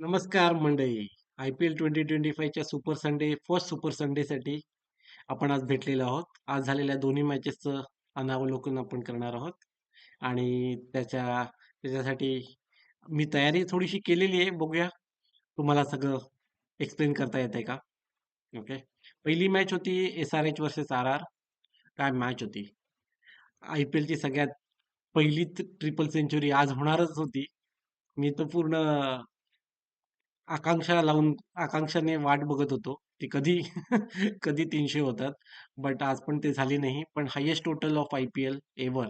नमस्कार मंडळी. आय-पी-एल 2025च्या सुपर संडे, फर्स्ट सुपर संडेसाठी आपण आज भेटलेलो आहोत. आज झालेल्या दोन्ही मॅचेसचं अनावलोकन आपण करणार आहोत आणि त्याच्या त्याच्यासाठी मी तयारी थोडीशी केलेली आहे. बघूया तुम्हाला सगळं एक्सप्लेन करता येते का? ओके. पहिली मॅच होती एस-आर-एच वर्सेस आर-आर. काय मॅच होती. आय-पी-एलची सगळ्यात पहिली ट्रिपल सेंचुरी आज होणारच होती. मी तर पूर्ण आकांक्षा लावून आकांक्षाने वाट बघत होतो. ते कधी कधी तीनशे होतात. बट आज पण ते झाले नाही. पण highest total of IPL ever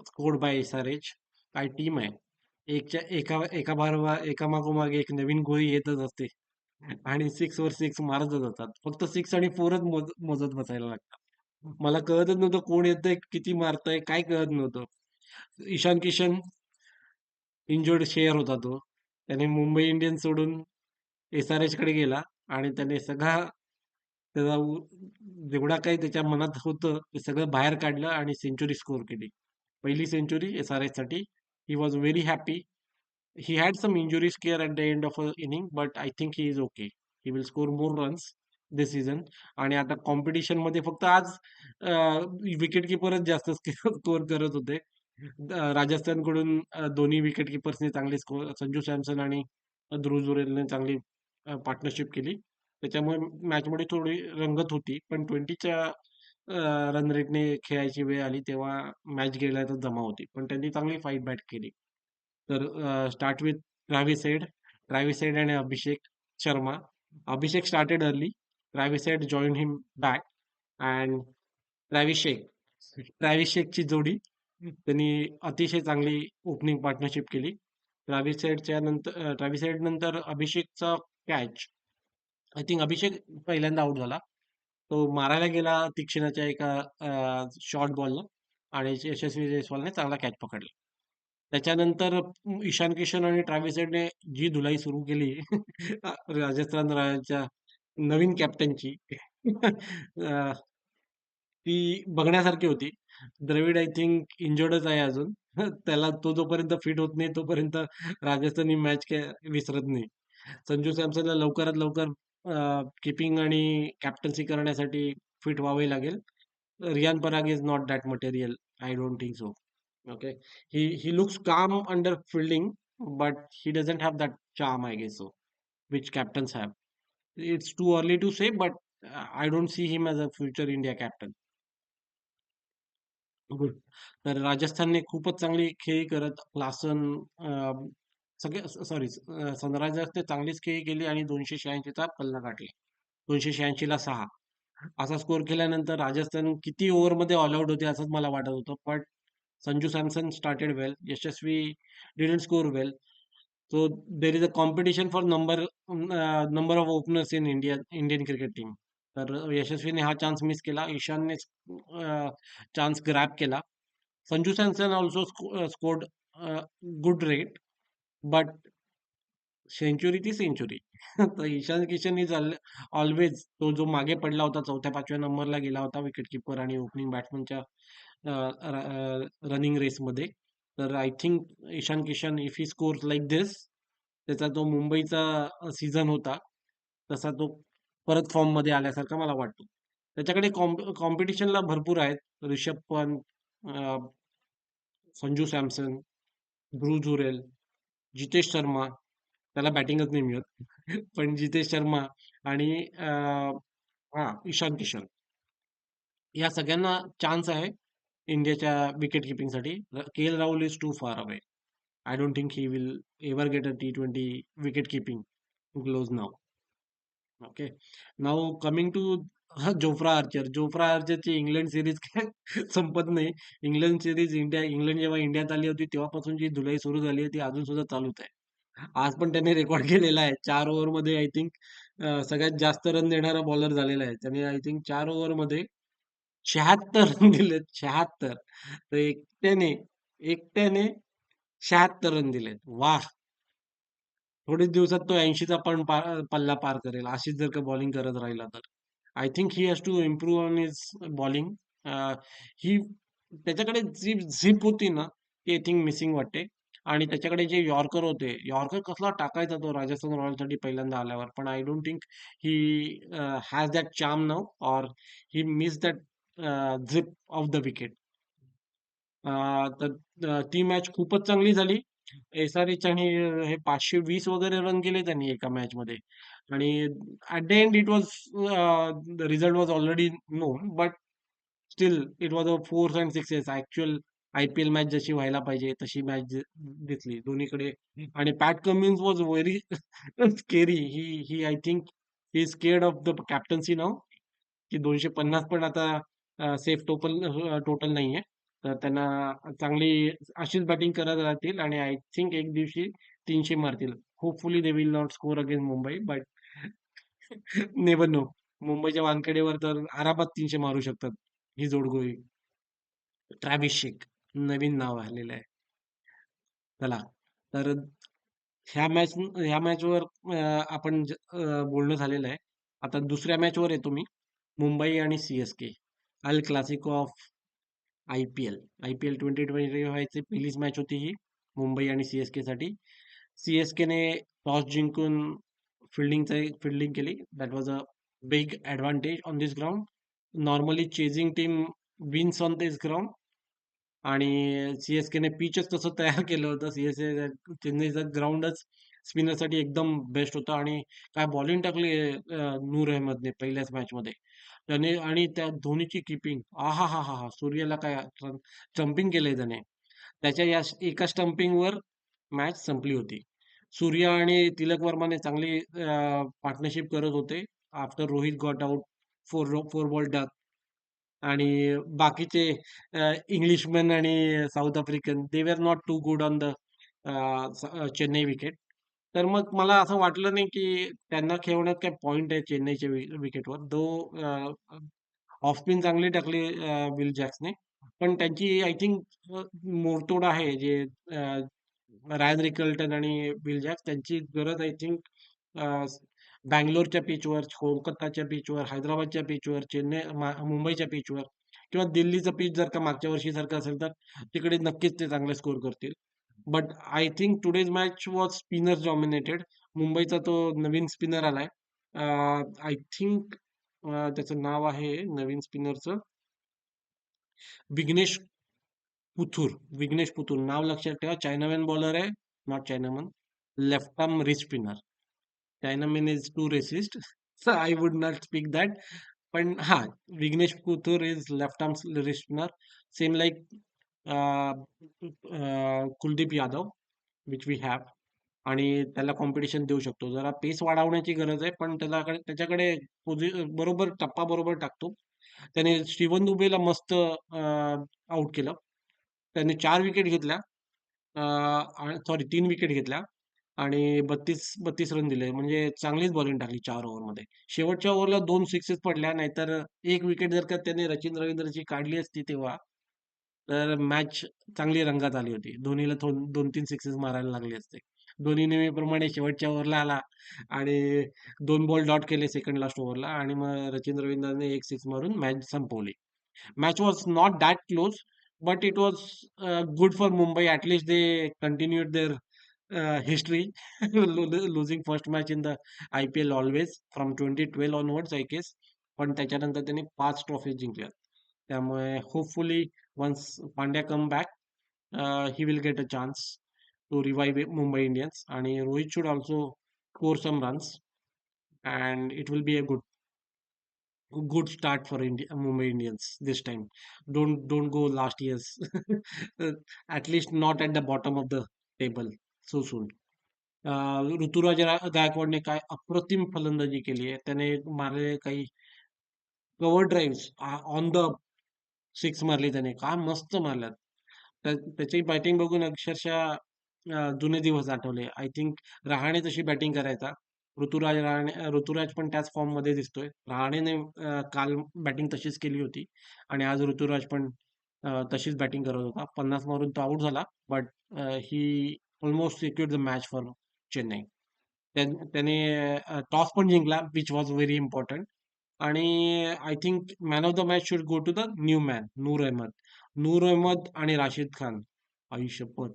scored by SRH. काय टीम आहे. एकच्या एका एका बारवा एका मागोमागे एक नवीन गोळी येतच असते आणि सिक्स वर सिक्स मारतच जातात. फक्त सिक्स आणि फोरच मोज मोजत बसायला लागतात. मला कळतच नव्हतं कोण येतंय, किती मारतंय, काय कळत नव्हतं. ईशान किशन इंजर्ड शेअर होता तो. त्याने मुंबई इंडियन्स सोडून एस-आर-एचकडे गेला आणि त्याने सगळा त्याचा जेवढा काही त्याच्या मनात होतं ते सगळं बाहेर काढलं आणि सेंच्युरी स्कोर केली. पहिली century एस-आर-एचसाठी. He was very happy. He had some injuries care at the end of a inning but I think he is okay. He will score more runs this season आणि आता कॉम्पिटिशनमध्ये फक्त आज wicket किपरच जास्त score करत होते. राजस्थानकडून दोन्ही wicket कीपर्सनी चांगले स्कोर संजू सॅमसन आणि ध्रुव जुरेलने चांगली पार्टनरशिप केली. त्याच्यामुळे मॅचमध्ये थोडी रंगत होती. पण 20च्या रन रेटने खेळायची वेळ आली तेव्हा मॅच गेल्यातच जमा होती. पण त्यांनी चांगली फाईट बॅक केली. तर start with Travis Head. Travis Head आणि Abhishek Sharma. Abhishek started early. Travis Head joined him back and Travis Sheikh. Travis शेखची जोडी त्यांनी अतिशय चांगली ओपनिंग पार्टनरशिप केली. ट्रॅव्हिसेडच्या नंतर ट्रॅव्हिसेड नंतर अभिषेकचा कॅच. आय थिंक अभिषेक पहिल्यांदा आउट झाला. तो मारायला गेला तीक्ष्णच्या एका शॉर्ट बॉलनं आणि यशस्वी जयस्वालने चांगला कॅच पकडला. त्याच्यानंतर ईशान किशन आणि ट्रॅव्हिसेडने जी धुलाई सुरू केली राजस्थान रॉयलच्या नवीन कॅप्टनची ती बघण्यासारखी होती. द्रविड आय थिंक इंजर्डच आहे अजून. त्याला तो जोपर्यंत फिट होत नाही तोपर्यंत राजस्थान ही मॅच विसरत नाही. संजू सॅमसनला लवकरात लवकर कीपिंग आणि कॅप्टन्सी करण्यासाठी फिट व्हावे लागेल. Riyan Parag is not that material. I don't think so. Okay. He he looks calm under fielding but he doesn't have that charm I guess so which captains have. Its too early to say but I don't see him as a future India captain. Good. तर राजस्थानने खूपच चांगली खेळी करत Klaasen सगळे sorry सनरायझर्सने चांगलीच खेळी केली आणि 286 चा पल्ला गाठला. 286 ला 6 असा स्कोर केल्यानंतर राजस्थान किती ओव्हरमध्ये ऑल आउट होते असंच मला वाटत होतं. But Sanju Samson started well. Yashasvi didn't score well. So there is a competition for number number of openers in India Indian cricket team. तर यशस्वीने हा चान्स मिस केला. ईशानने चान्स ग्रॅप केला. Sanju Samson also scored good rate but century ती century. तर Ishan Kishan is always तो जो मागे पडला होता 4थ्या-5व्या नंबरला गेला होता विकेट कीपर आणि ओपनिंग बॅट्समनच्या रनिंग रेसमध्ये. तर I think Ishan Kishan if he scores like this त्याचा तो मुंबईचा सीझन होता. तसा तो परत फॉर्ममध्ये आल्यासारखा मला वाटतो. त्याच्याकडे कॉम्प कॉम्पिटिशनला भरपूर आहेत. ऋषभ पंत, संजू सॅमसन, ध्रुव झुरेल जितेश शर्मा त्याला बॅटिंगच नाही मिळत. पण जितेश शर्मा आणि हां, ईशान किशन. या सगळ्यांना चान्स आहे इंडियाच्या wicket किपिंगसाठी K L Rahul is too far away. I don't think he will ever get a T20 wicket keeping close now. Okay. Now coming to Jofra Archer. Jofra आर्चरची England series काय संपत नाही. England series India England जेव्हा इंडियात आली होती तेव्हापासून जी धुलाई सुरू झाली आहे ती अजून सुद्धा चालूच आहे. आज पण त्याने रेकॉर्ड केलेला आहे. 4 ओव्हरमध्ये आय थिंक सगळ्यात जास्त रन देणारा बॉलर झालेला आहे. त्याने आय थिंक 4 ओव्हरमध्ये 76 रन दिलेत. 76 तर एकट्याने एकट्याने 76 रन दिलेत. वाह! थोडेच दिवसात तो ऐंशीचा पण पल्ला पार करेल. अशीच जर का बॉलिंग करत राहिला तर. I think he has to improve on is bowling. He त्याच्याकडे जी झिप होती ना ती आय थिंक मिसिंग वाटते. आणि त्याच्याकडे जे यॉर्कर होते, यॉर्कर कसला टाकायचा तो राजस्थान रॉयल्ससाठी पहिल्यांदा आल्यावर. पण I don't think he has that charm now और he miss that zip of the wicket. तर ती मॅच खूपच चांगली झाली. एस-आर-एच आणि हे 520 वगैरे रन केले त्यांनी एका मॅचमध्ये आणि at the end it was the result was already known but still it was a fours and sixes. Actual IPL match जशी व्हायला पाहिजे तशी मॅच दिसली दोन्हीकडे आणि Pat Cummins was very scary. He he I think he scared of the captaincy now की 250 पण आता सेफ टोटल टोटल नाहीये. तर त्यांना चांगली अशीच बॅटिंग करत राहतील आणि आय थिंक एक दिवशी तीनशे मारतील. Hopefully they will not score against Mumbai but never know. मुंबईच्या वानखेडेवर तर आरामात तीनशे मारू शकतात ही जोडगोळी. ट्रॅव्हिस शेख नवीन नाव आलेलं आहे. चला तर ह्या मॅच ह्या मॅचवर आपण बोलणं झालेलं आहे. आता दुसऱ्या मॅचवर येतो मी. मुंबई आणि CSK. El clasico of IPL. IPL twenty twenty व्हायचे पहिलीच मॅच होती ही मुंबई आणि सी-एस-केसाठी. सी-एस-केने टॉस जिंकून फिल्डिंगचा फिल्डिंग केली. That was a big advantage on this ground. Normally chasing team wins on this ground आणि सी-एस-केने पिचच तसं तयार केलं होतं. सी-एस-के चेन्नईचं ग्राउंडच स्पिनरसाठी एकदम बेस्ट होतं आणि काय बॉलिंग टाकली नूर अहमदने पहिल्याच मॅचमध्ये. त्याने आणि त्या धोनीची कीपिंग हा सूर्याला काय स्टंपिंग केलंय त्याने. त्याच्या या एका स्टंपिंगवर मॅच संपली होती. सूर्या आणि तिलक वर्माने चांगली पार्टनरशिप करत होते. After Rohit got out four four ball duck आणि बाकीचे इंग्लिशमन आणि South African they were not too good on the Chennai wicket. तर मग मला असं वाटलं नाही की त्यांना खेळवण्यात काही पॉइंट आहे चेन्नईच्या विकेटवर. दो ऑफ स्पिन चांगली टाकली विल जॅक्सने. पण त्यांची आय थिंक मोडतोड आहे जे रायन रिकल्टन आणि विल जॅक्स त्यांची गरज आय थिंक बंगलोरच्या पिचवर, कोलकाताच्या पिचवर, हैदराबादच्या पिचवर, चेन्नई मुंबईच्या पिचवर किंवा दिल्लीचं पिच जर का मागच्या वर्षीसारखं असेल तर तिकडे नक्कीच ते चांगले स्कोर करतील. But I think today's match was spinners dominated. मुंबईचा तो नवीन स्पिनर आलाय. Uh, आय थिंक uh, त्याचं नाव आहे नवीन स्पिनरचं विघ्नेश पुथुर. विघ्नेश पुथुर नाव लक्षात ठेवा. चायनामॅन बॉलर आहे. Not chinaman. Left arm wrist spinner. Chinaman is too racist. So I would not speak that. पण हा Vignesh Puthur is left arm wrist spinner. Same like Kuldeep Yadav which we have आणि त्याला competition देऊ शकतो. जरा पेस वाढवण्याची गरज आहे. पण त्याच्याकडे त्याच्याकडे पोझि बरोबर टप्पा बरोबर टाकतो. त्याने श्रीवन दुबेला मस्त आउट केलं. त्याने चार विकेट घेतल्या. सॉरी तीन विकेट घेतल्या आणि 32-32 रन दिले. म्हणजे चांगलीच बॉलिंग टाकली चार ओव्हरमध्ये. शेवटच्या ओव्हरला दोन सिक्सेस पडल्या. नाहीतर एक विकेट जर का त्याने रचिन रवींद्रची काढली असती तेव्हा, तर मॅच चांगली रंगात आली होती. धोनीला 2-3 सिक्सेस मारायला लागले असते. धोनी नेहमीप्रमाणे शेवटच्या ओव्हरला आला आणि दोन बॉल डॉट केले सेकंड लास्ट ओव्हरला आणि मग रचिन रवींद्रने एक सिक्स मारून मॅच संपवली. Match was not that close but it was good for Mumbai. At least they continued there history losing first match in the IPL always from 2012 onwards I guess पण त्याच्यानंतर त्यांनी पाच ट्रॉफी जिंकल्यात. त्यामुळे hopefully Once Pandya come back he will get a chance to revive Mumbai Indians आणि Rohit should also score some runs and it will be a good good start for India, Mumbai Indians this time. Don't don't go last year's. At least not at the bottom of the table so soon. Ruturaj गायकवाडने काय अप्रतिम फलंदाजी केली आहे. त्याने मारलेले काही cover drive on the six मारली त्याने. काय मस्त मारल्यात. त्याची बॅटिंग बघून अक्षरशः जुने दिवस आठवले. आय थिंक रहाणे तशी बॅटिंग करायचा. ऋतुराज रहाणे ऋतुराज पण त्याच फॉर्ममध्ये दिसतोय. रहाणेने काल बॅटिंग तशीच केली होती आणि आज ऋतुराज पण तशीच बॅटिंग करत होता. 50 मारून तो आउट झाला. But he almost secure the match for Chennai. त्याने टॉस पण जिंकला विच वॉज व्हेरी इम्पॉर्टंट आणि I think man of the match should go to the new man Noor Ahmad. Noor Ahmad आणि राशिद खान. आयुष्यपद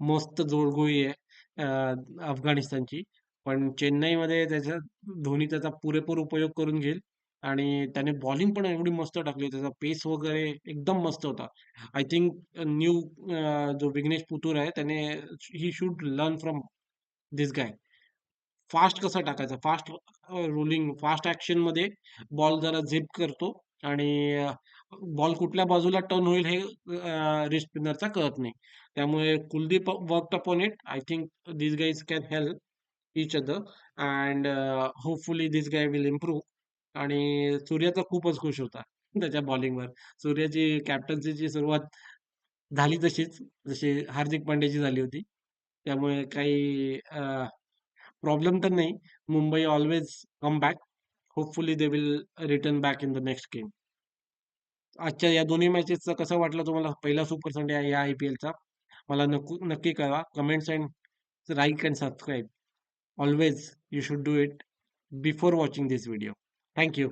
मस्त जोडगोळी आहे अफगाणिस्तानची. पण चेन्नईमध्ये त्याचा धोनी त्याचा पुरेपूर उपयोग करून घेईल आणि त्याने बॉलिंग पण एवढी मस्त टाकली. त्याचा पेस वगैरे एकदम मस्त होता. आय थिंक न्यू जो विघ्नेश पुतूर आहे त्याने he should learn from this guy. Fast कसा टाकायचा, फास्ट रोलिंग, फास्ट ॲक्शनमध्ये बॉल जरा झिप करतो आणि बॉल कुठल्या बाजूला टर्न होईल हे रिस्ट स्पिनरचा कळत नाही. त्यामुळे Kuldeep worked upon it. I think these guy is can help each other and hopefully this guy will improve. आणि सूर्याचा तर खूपच खुश होता त्याच्या बॉलिंगवर. सूर्याची कॅप्टन्सीची सुरुवात झाली तशीच, जशी हार्दिक पांड्याची झाली होती. त्यामुळे काही प्रॉब्लेम तर नाही. Mumbai always come back. Hopefully they will return back in the next game. आजच्या या दोन्ही मॅचेसचा कसं वाटलं तुम्हाला पहिला सुपर संडे या आय-पी-एलचा? मला नक्की नक्की कळवा. Comments and like and subscribe. Always you should do it before watching this video. Thank you.